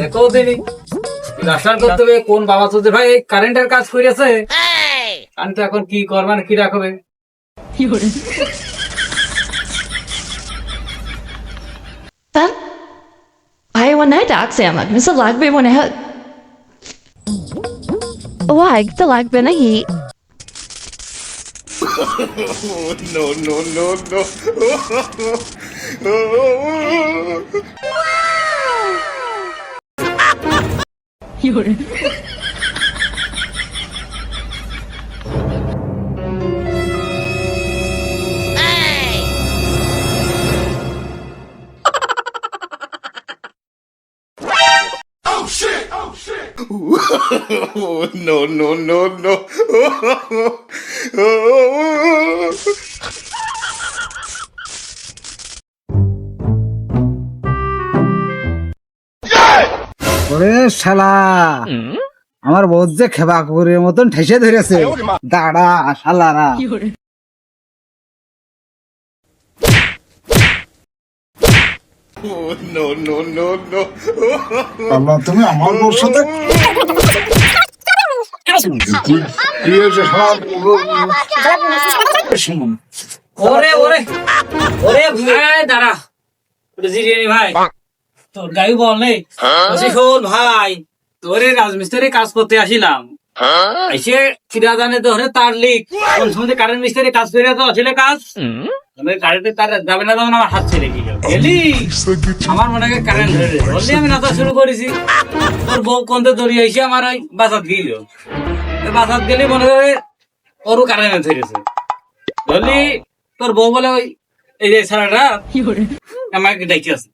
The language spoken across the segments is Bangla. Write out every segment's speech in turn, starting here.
দেখো রাস্তার করতে হবে কোন বাবা তোদের ভাই কারেন্টের কাজ করেছে আমি তো এখন কি করবেন কি রাখবে Va? Ayaw na dagsamak. Misa lagbe mo na ha. Wag, talagbe na hi. Oh, no, no, no, no. 有人。no, no, no, no. ওরে শালা আমার বোধ যে খেবা কুকুরের মতন ঠেসে ধরেছে। দাঁড়া শালারা। Oh, no, no, no, no. আল্লাহ তুমি আমার বউর সাথে ওরে ওরে ওরে ভাই দাঁড়া। ভাই। তোর গাড়ি বল নেই বলছি শোন ভাই তোরে রাজমিস্ত্রি কাজ করতে আসিলাম। এসে কিরা জানে তো হরে তার লিক। কোন সময় কারেন্ট মিস্ত্রি কাজ করে তো আসলে কাজ। আমি কারেন্টে তার যাবে না যাবে আমার হাত ছেড়ে গেলি। আমার মনে হয় কারেন্ট ধরে বললি আমি নাচা শুরু করেছি। তোর বউ কোনতে দড়িয়ে এসে আমার ওই বাসাত গেল। বাসাত গেলে মনে করে ওরও কারেন্ট ধরেছে বললি তোর বউ বলে ওই এই যে সারাটা আমাকে ডাকি আছে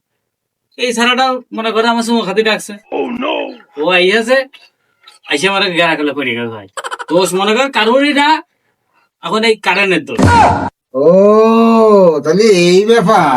এই ছাড়াটাও মনে করে আমার সুমো খাতি ডাকছে। ও আই আছে আইসে আমার গেরা করলে পড়ে গেল ভাই। দোষ মনে কর কারোরই না এখন এই কারেন্টের দোষ। ও তাহলে এই ব্যাপার।